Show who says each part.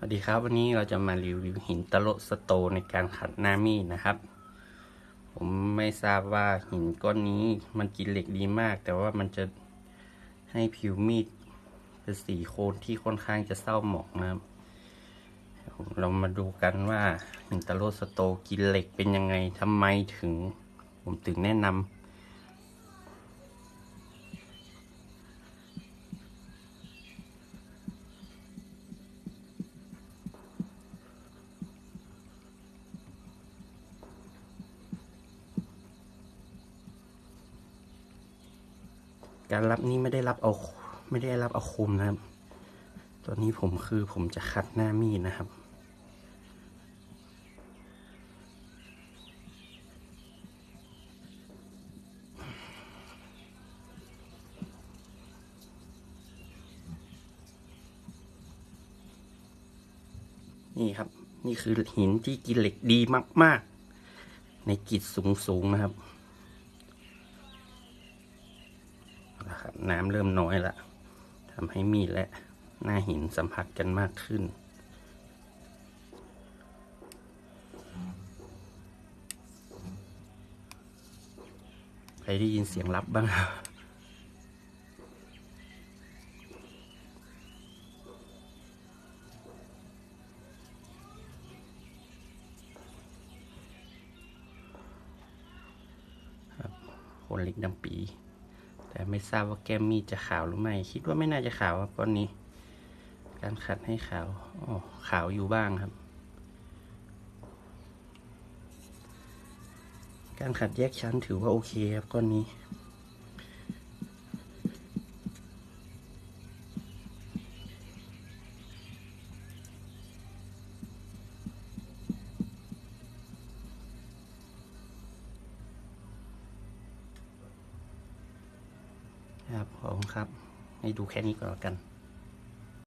Speaker 1: สวัสดีครับวันนี้เราจะมารีวิวหินตะโลสโตในการขัดหน้ามีดนะครับ ผมไม่ทราบว่าหินก้อนนี้มันกินเหล็กดีมาก แต่ว่ามันจะให้ผิวมีดเป็นสีโคนที่ค่อนข้างจะเศร้าหมองนะครับเรามาดูกันว่าหินตะโลสโตกินเหล็กเป็นยังไงทำไมถึง ผมถึงแนะนำ การรับนี่ไม่ได้รับเอาไม่ได้รับเอาคมนะครับตัวนี้ผมคือผมจะขัดหน้ามีดนะครับนี่ครับ นี่คือหินที่กินเหล็กดีมาก ๆ ในกิจสูง ๆ นะครับ น้ำเริ่มน้อยละทำให้มีดและหน้าหินสัมผัสกันมากขึ้น ใครได้ยินเสียงรับบ้างครับครับโคนเล็กดำปี แต่ไม่ทราบว่าแก้มมีดจะขาวหรือไม่ คิดว่าไม่น่าจะขาวครับก้อนนี้ การขัดให้ขาวอ๋อขาวอยู่บ้างครับ การขัดแยกชั้นถือว่าโอเคครับก้อนนี้ ครับผมครับ ให้ดูแค่นี้ก่อนล้วกัน